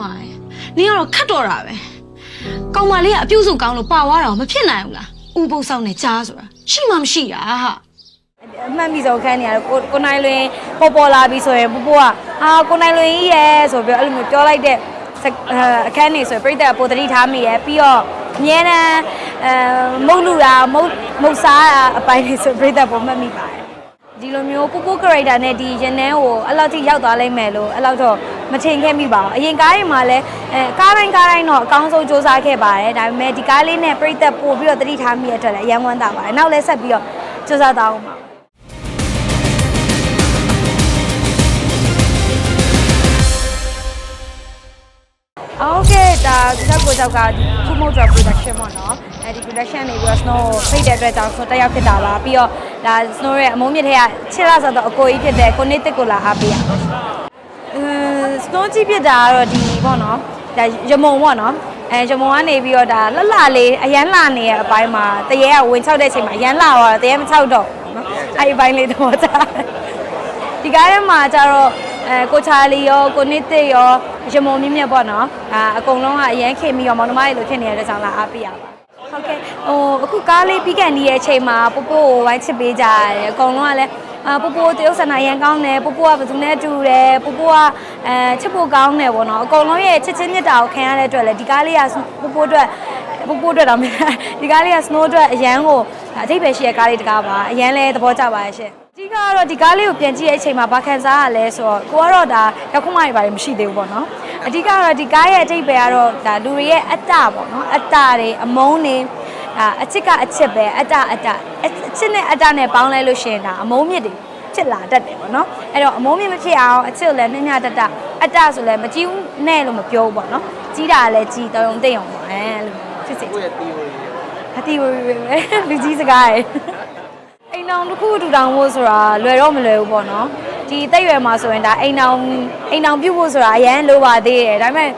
မိုင်နင်ကတော့ခတ်တော့တာပဲကောင်မလေးကအပြုတ်စုံကောင်းလို့ပါသွားတာကိုမဖြစ်နိုင်ဘူးလားဥပုပ်ဆောင်နဲ့ကြားဆိုတာရှိမှမရှိတာဟာအမှတ်မိဆုံးခန်းနေရတယ်ကိုကိုနိုင်လွင်ပေါ်ပေါ်လာပြီဆိုရင်ပူပူကအာကိုနိုင်လွင်ကြီးရဲ့ဆိုပြီးတော့အဲ့လိုမျိုးပြောလိုက်တဲ့စက်အဲအခန်းနေဆိုရင်ပြိတ္တပိုတတိထားမိရဲ့ပြီးတော့အမြဲတမ်းအဲမုတ်လူတာမုတ်မုတ်စားတာအပိုင်းလေးဆိုပြိတ္တပုံမှတ်မိပါတယ်ဒီလိုမျိုးပူပူ character နဲ့ဒီရင်နှန်းကိုအဲ့လောက်ထိရောက်သွားလိမ့်မယ်လို့အဲ့လောက်တော့ မထင်ခဲ့မိပါဘူးအရင်ကားတွေမှာလည်းအဲကားတိုင်းကားတိုင်းတော့အကောင်းဆုံးစူးစမ်းခဲ့ပါတယ်ဒါပေမဲ့ဒီကားလေးနဲ့ပြိတ္တပို့ပြီးတော့တတိထားမိရတဲ့အတွက်လည်းအယံဝမ်းသာပါတယ်နောက်လည်းဆက်ပြီးတော့စူးစမ်းသွားအောင်ပါ โอเคဒါဇက်ကိုကြောက်ကခုမို့ drop production ပေါ့နော်အဲဒီ production နေပြီးတော့ snow ကိုဖိတ်တဲ့အတွက်ကြောင့် snow တက်ရောက်ဖြစ်တာပါပြီးတော့ဒါ snow ရဲ့အမုန်းမြစ်ထဲကချစ်လာဆိုတော့အကိုကြီးဖြစ်တဲ့ကိုနစ်တစ်ကိုလာအားပေးရအ င်း snow ကြီးဖြစ်တာကတော့ဒီပေါ့နော်ဒါရမုံပေါ့နော်အဲရမုံကနေပြီးတော့ဒါလှလှလေးအရန်လှနေတဲ့အပိုင်းမှာတရေကဝင်ချောက်တဲ့အချိန်မှာအရန်လှသွားတော့တရေမချောက်တော့ဘူးနော်အဲဒီအပိုင်းလေးတော့ကြာဒီကားထဲမှာကျတော့အဲကိုချာလီရောကိုနစ်တစ်ရောရမုံမြင့်မြတ်ပေါ့နော်အာအကုန်လုံးကအရန်ခင်ပြီးတော့မောင်နှမတွေလိုဖြစ်နေတဲ့ကြောင့်လာအားပေးရပါ ဟုတ်ကဲ့ဟိုအခုကားလေးပြီးကန်ဒီရဲ့အချိန်မှာပို့ပို့ကိုဝိုင်းချစ်ပေးကြရတယ်အကုန်လုံးကလည်းအာပို့ပို့တရုတ်ဆန္ဒရန်ကောင်းတယ်ပို့ပို့ကဘယ်သူနဲ့တူတယ်ပို့ပို့ကအဲချစ်ဖို့ကောင်းတယ်ပေါ့နော်အကုန်လုံးရဲ့ချစ်ချင်းမြတ်တာကိုခံရတဲ့အတွက်လည်းဒီကားလေးကပို့ပို့အတွက်ပို့ပို့အတွက်တော့မဟုတ်ဒီကားလေးက snow အတွက်အရန်ကိုအထိပ္ပယ်ရှိတဲ့ကားလေးတကားပါအရန်လဲသဘောကျပါရဲ့ရှင့်အဓိကကတော့ဒီကားလေးကိုပြန်ကြည့်ရဲ့အချိန်မှာဘာခံစားရလဲဆိုတော့ကိုကတော့ဒါရောက်ခုမှတွေပါတယ်မရှိသေးဘူးပေါ့နော် အဓိကကတော့ဒီကားရဲ့အထိပ္ပယ်ကတော့ဒါလူတွေရဲ့အတ္တပေါ့နော်အတ္တတွေအမုန်းတွေဒါအချစ်ကအချစ်ပဲအတ္တအတ္တအချစ်နဲ့အတ္တနဲ့ပေါင်းလဲလို့ရှိရင်ဒါအမုန်းမြစ်တွေဖြစ်လာတတ်တယ်ပေါ့နော်အဲ့တော့အမုန်းမြင့်မဖြစ်အောင်အချစ်ကိုလည်းမျှမျှတတအတ္တဆိုလည်းမကြည့်ဘူးနဲ့လို့မပြောဘူးပေါ့နော်ကြီးတာလည်းကြီးတော်ုံတိတ်အောင်ပေါ့အဲလို့ဖြစ်စေချင်ကိုယ့်ရဲ့ theory အတီဝရီပဲလူကြီးစကားရယ်အိမ်အောင်တစ်ခုတူတောင်ဖို့ဆိုတာလွယ်တော့မလွယ်ဘူးပေါ့နော် ဒီတက်ရွယ်မှာဆိုရင်ဒါအိမ်အောင်အိမ်အောင်ပြုတ်ဖို့ဆိုတာအရန်လိုပါသေးတယ်ဒါပေမဲ့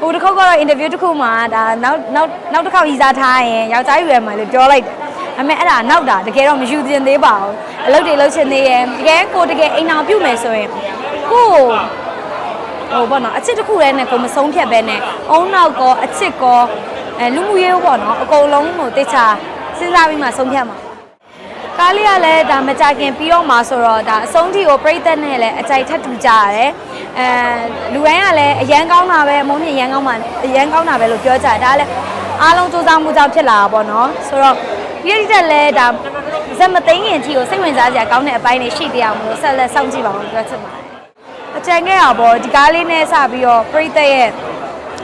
ဟိုတစ်ခေါက်ကတော့ interview တစ်ခုမှာဒါနောက်နောက်နောက်တစ်ခေါက်ရည်စားထားရင်ယောက်ျားရွယ်မှာလို့ပြောလိုက်တယ်ဒါပေမဲ့အဲ့ဒါနောက်တာတကယ်တော့မယူသင်သေးပါဘူးအလုပ်တွေလုပ်ချင်သေးရဲ့တကယ်ကိုတကယ်အိမ်အောင်ပြုတ်မယ်ဆိုရင်ကိုယ့်ဟိုပေါ့နော်အချစ်တစ်ခုတည်းနဲ့ကိုမဆုံးဖြတ်ပဲနဲ့အုံနောက်ကောအချစ်ကောအဲလူမှုရေးပေါ့နော်အကုန်လုံးကိုတိတ်ချစဉ်းစားပြီးမှဆုံးဖြတ်မှာ ကားလေးကလည်းဒါမကြခင်ပြီးတော့မှာဆိုတော့ဒါအဆုံးထိကိုပြိသက်နဲ့လည်းအကြိုက်ထပ်တူကြရတယ်အဲလူတိုင်းကလည်းအရန်ကောင်းတာပဲအမုန်းမြင့်ရန်ကောင်းပါအရန်ကောင်းတာပဲလို့ပြောကြတယ်ဒါကလည်းအားလုံးစူးစမ်းမှုကြောင့်ဖြစ်လာတာပေါ့နော်ဆိုတော့ဒီရက်တက်လည်းဒါဇက်မသိန်းခင်ကြီးကိုစိတ်ဝင်စားစရာကောင်းတဲ့အပိုင်းတွေရှိသေးအောင်လို့ဆက်လက်စောင့်ကြည့်ပါအောင်ပြောချင်ပါတယ်အကြံခဲ့တာပေါ့ဒီကားလေးနဲ့စပြီးတော့ပြိသက်ရဲ့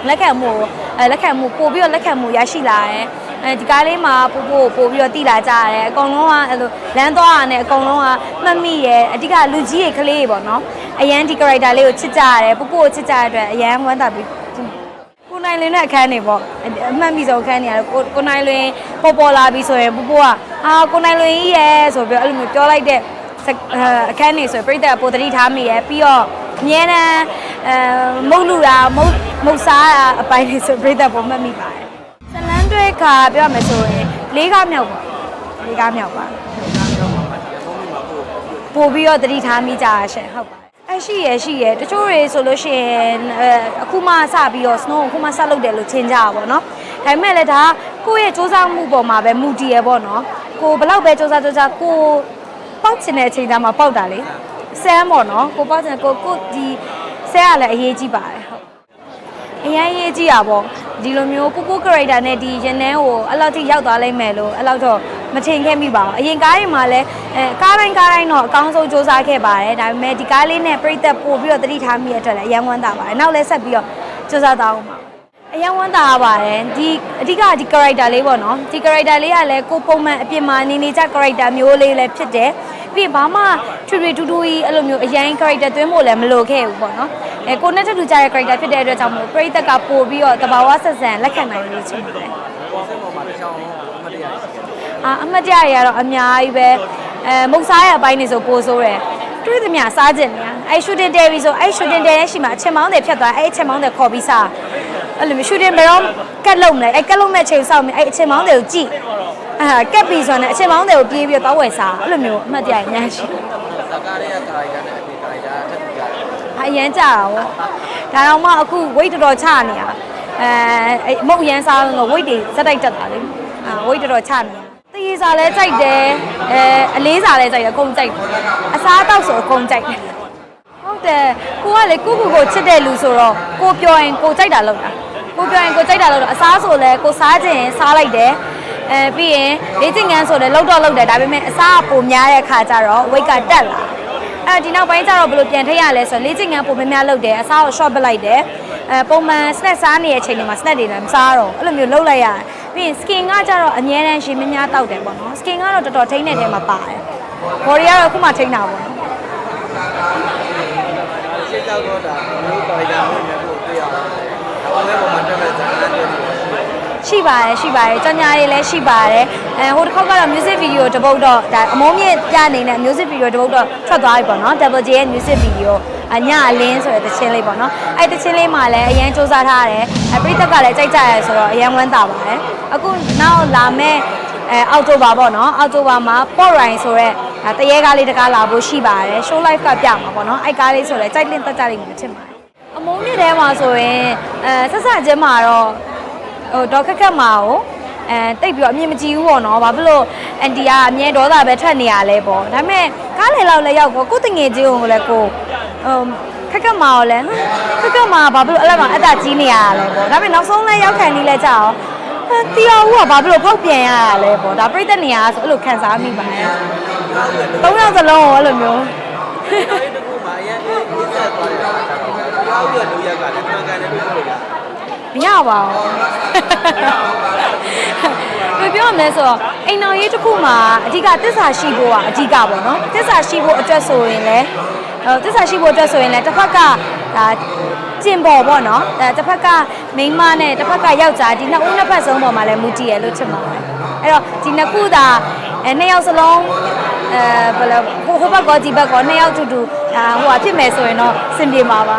လက်ခံမှုကိုအဲလက်ခံမှုပို့ပြီးတော့လက်ခံမှုရရှိလာတယ် အဲဒီကားလေးမှာပို့ပို့ပို့ပြီးတော့တည်လာကြရတယ်အကုန်လုံးကအဲ့လိုလမ်းသွားရတယ်အကုန်လုံးကမှတ်မိရဲ့အဓိကလူကြီးရဲ့ကလေးတွေပေါ့နော်အရန်ဒီ character လေးကိုချစ်ကြရတယ်ပို့ပို့ကိုချစ်ကြရတဲ့အတွက်အရန်ဝမ်းသာပြီးကိုနိုင်လင်းနဲ့အခန်းနေပေါ့အမှတ်မိဆုံးအခန်းနေရတယ်ကိုကိုနိုင်လင်းပေါ်ပေါ်လာပြီဆိုရင်ပို့ပို့ကအာကိုနိုင်လင်းကြီးရဲ့ဆိုပြီးတော့အဲ့လိုမျိုးပြောလိုက်တဲ့စက်အဲအခန်းနေဆိုရင်ပြိတ္တပိုတတိထားမိရဲ့ပြီးတော့အမြဲတမ်းအဲမုတ်လူတာမုတ်မုတ်စားတာအပိုင်းလေးဆိုပြိတ္တပုံမှတ်မိပါတယ် ဇလန်းတွဲခါပြောရမယ်ဆိုရင်လေးကားမြောက်ပါလေးကားမြောက်ပါပို့ပြီးတော့တတိထားမိကြရရှင်ဟုတ်ပါအရှိရရှိရတချို့တွေဆိုလို့ရှိရင်အဲအခုမှစပြီးတော့ snow ကိုအခုမှဆက်လုပ်တယ်လို့ထင်ကြတာပေါ့နော်ဒါပေမဲ့လည်းဒါကိုယ့်ရဲ့စူးစမ်းမှုပေါ်မှာပဲမူတည်ရပေါ့နော်ကိုဘယ်လောက်ပဲစူးစမ်းစူးစမ်းကိုပေါက်ချင်တဲ့အချိန်သားမှာပေါက်တာလေဆမ်းပေါ့နော်ကိုပေါက်ချင်ကိုကိုဒီဆဲရလည်းအရေးကြီးပါတယ်ဟုတ်အရင်ရေးကြည့်ရပါ ဒီလိုမျိုးပူပူ character နဲ့ဒီရင်နှန်းကိုအဲ့လောက်ထိရောက်သွားလိမ့်မယ်လို့အဲ့လောက်တော့မထင်ခဲ့မိပါဘူးအရင်ကားတွေမှာလည်းအဲကားတိုင်းကားတိုင်းတော့အကောင်းဆုံးစူးစမ်းခဲ့ပါတယ်ဒါပေမဲ့ဒီကားလေးနဲ့ပြိသက်ပို့ပြီးတော့တတိထားမိရတဲ့အတွက်လည်းအယံဝမ်းသာပါတယ်နောက်လည်းဆက်ပြီးတော့စူးစမ်းသွားအောင်ပါအယံဝမ်းသာပါတယ်ဒီအဓိကဒီ character လေးပေါ့နော်ဒီ character လေးကလည်းကိုပုံမှန်အပြင်မှာနေနေကြ character မျိုးလေးလည်းဖြစ်တယ်ပြီးရင်ဘာမှထွေထွေထူးထူးကြီးအဲ့လိုမျိုးအရင် character သွင်းဖို့လည်းမလိုခဲ့ဘူးပေါ့နော် အဲကိုနဲ့ထပ်တူကြတဲ့ character ဖြစ်တဲ့အတွက်ကြောင့်မို့ပရိသတ်ကပို့ပြီးတော့တဘာဝဆက်ဆံလက်ခံနိုင်လို့ချင်ပါတယ်ပေါ်စက်ပေါ်မှာတစ်ချောင်းအမတရားရှိတယ်အာအမှတ်တရတွေကတော့အများကြီးပဲအဲမုတ်စားရအပိုင်းနေဆိုပိုဆိုးတယ်တွေးသမျှစားကျင်နေအဲ့ shooting day ပြီဆိုအဲ့ shooting day ရဲ့ရှိမှာအချိန်မောင်းတွေဖြတ်သွားအဲ့အချိန်မောင်းတွေခေါ်ပြီးစားအဲ့လိုမျိုး shooting ဘယ်တော့ကတ်လုံးမလဲအဲ့ကတ်လုံးမဲ့ချိန်စောက်မယ်အဲ့အချိန်မောင်းတွေကိုကြည့်အာကတ်ပြီဆိုတော့အချိန်မောင်းတွေကိုပြေးပြီးတော့တောက်ဝယ်စားအဲ့လိုမျိုးအမှတ်တရအများကြီးဇာကားရဲ့ character နဲ့ အပြင် character ထပ်တူကြတယ်အရန်ကြတာဗောဒါတော့မှအခု weight တော်တော်ချနေတာအဲအဲ့မုတ်ရန်စားလို့ weight တွေဇက်တိုက်တက်တာလေအာ weight တော်တော်ချနေတာတရေစာလဲကြိုက်တယ်အဲအလေးစာလဲကြိုက်တယ်အကုန်ကြိုက်တယ်အစားအသောက်ဆိုအကုန်ကြိုက်တယ်ဟုတ်တယ်ကိုကလေကိုကိုကိုချစ်တဲ့လူဆိုတော့ကိုပြောရင်ကိုကြိုက်တာလုပ်တာကိုပြောရင်ကိုကြိုက်တာလုပ်တာအစားဆိုလဲကိုစားခြင်းစားလိုက်တယ်အဲပြီးရင်လေ့ကျင့်ခန်းဆိုလဲလောက်တော့လောက်တယ်ဒါပေမဲ့အစားကပုံများတဲ့ခါကျတော့ weight ကတက်လာ အဲဒီနောက်ပိုင်းကျတော့ဘယ်လိုပြန်ထိရလဲဆိုတော့လေ့ကျင့်ခန်းပုံများများလုပ်တယ်အစားကို short ပစ်လိုက်တယ်အဲပုံမှန် snack စားနေတဲ့အချိန်တွေမှာ snack တွေလည်းမစားတော့အဲ့လိုမျိုးလုပ်လိုက်ရတယ်ပြီးရင် skin ကကျတော့အများတန်းရှင်များများတောက်တယ်ပေါ့နော် skin ကတော့တော်တော်ထိန်းတဲ့ထဲမှာပါတယ် body ကတော့အခုမှထိန်းတာပေါ့နော်ရှေ့ကြောက်တော့ဒါမျိုးတော်ရအောင်လည်းပို့ပြရအောင်ဒါလည်းပုံမှန်တက်မဲ့ဇာတ်လမ်းတွေ ရှိပါတယ်ရှိပါတယ်ကြောင်ညာတွေလည်းရှိပါတယ်အဲဟိုတစ်ခေါက်ကတော့ music video တစ်ပုတ်တော့ဒါအမိုးမြင့်ပြနေနဲ့ music video တစ်ပုတ်တော့ထွက်သွားပြီပေါ့နော် Double J ရဲ့ music video အညအလင်းဆိုတဲ့တခြင်းလေးပေါ့နော်အဲ့တခြင်းလေးမှာလည်းအရန်စူးစမ်းထားရတယ်အပရိသတ်ကလည်းကြိုက်ကြရဲဆိုတော့အရန်ဝမ်းသာပါတယ်အခုနောက်လာမဲ့အဲအောက်တိုဘာပေါ့နော်အောက်တိုဘာမှာ Port Ryan ဆိုတဲ့ဒါတရေကားလေးတကားလာဖို့ရှိပါတယ် show live ကပြမှာပေါ့နော်အဲ့ကားလေးဆိုလည်းကြိုက်လင့်တက်ကြလိမ့်မယ်ထင်ပါတယ်အမုံမြင့်ထဲမှာဆိုရင်အဲဆက်ဆက်ချင်းမှာတော့ ဟိုဒေါက်ခက်ခက်မာကိုအဲတိတ်ပြီးတော့အမြင်မကြည့်ဘူးပေါ့နော်ဘာဖြစ်လို့အန်တီကအမြဲဒေါသပဲထွက်နေရလဲပေါ့ဒါပေမဲ့ကားလေလောက်လည်းရောက်ကိုကိုတငယ်ချင်းကိုလည်းကိုဟိုခက်ခက်မာကိုလည်းခက်ခက်မာဘာဖြစ်လို့အဲ့လိုမှအတကြီးနေရတာလဲပေါ့ဒါပေမဲ့နောက်ဆုံးလည်းရောက်ခံနေလဲကြအောင်တီအောင်ကဘာဖြစ်လို့ဖောက်ပြန်ရတာလဲပေါ့ဒါပြိတ္တနေရဆိုအဲ့လိုခံစားမိပါတယ်သုံးယောက်စလုံးကိုအဲ့လိုမျိုးအဲ့ဒီကူမှာအရင်အေးအေးဆက်သွားတယ်ဒါပေမဲ့ဒီအောက်ရလူရက်ကလည်းမှန်ကန်တယ်လို့ပြောလို့ရတယ် မရပါဘူးဘယ်ပြောမလဲဆိုတော့အိမ်တော်ရေးတစ်ခုမှာအဓိကတစ္ဆာရှိဖို့ကအဓိကပေါ့နော်တစ္ဆာရှိဖို့အတွက်ဆိုရင်လည်းဟိုတစ္ဆာရှိဖို့အတွက်ဆိုရင်လည်းတစ်ဖက်ကဒါကျင်ပေါ်ပေါ့နော်အဲတစ်ဖက်ကမိန်းမနဲ့တစ်ဖက်ကယောက်ျားဒီနှစ်ဦးနှစ်ဖက်ဆုံးပေါ်မှာလည်းမူတည်ရလို့ချင်ပါတယ်အဲ့တော့ဒီနှစ်ခုသာအဲနှစ်ယောက်စလုံးအဲဘယ်လိုဟိုဟိုဘက်ကောဒီဘက်ကောနှစ်ယောက်တူတူအာဟိုဟာဖြစ်မယ်ဆိုရင်တော့စင်ပြေမှာပါ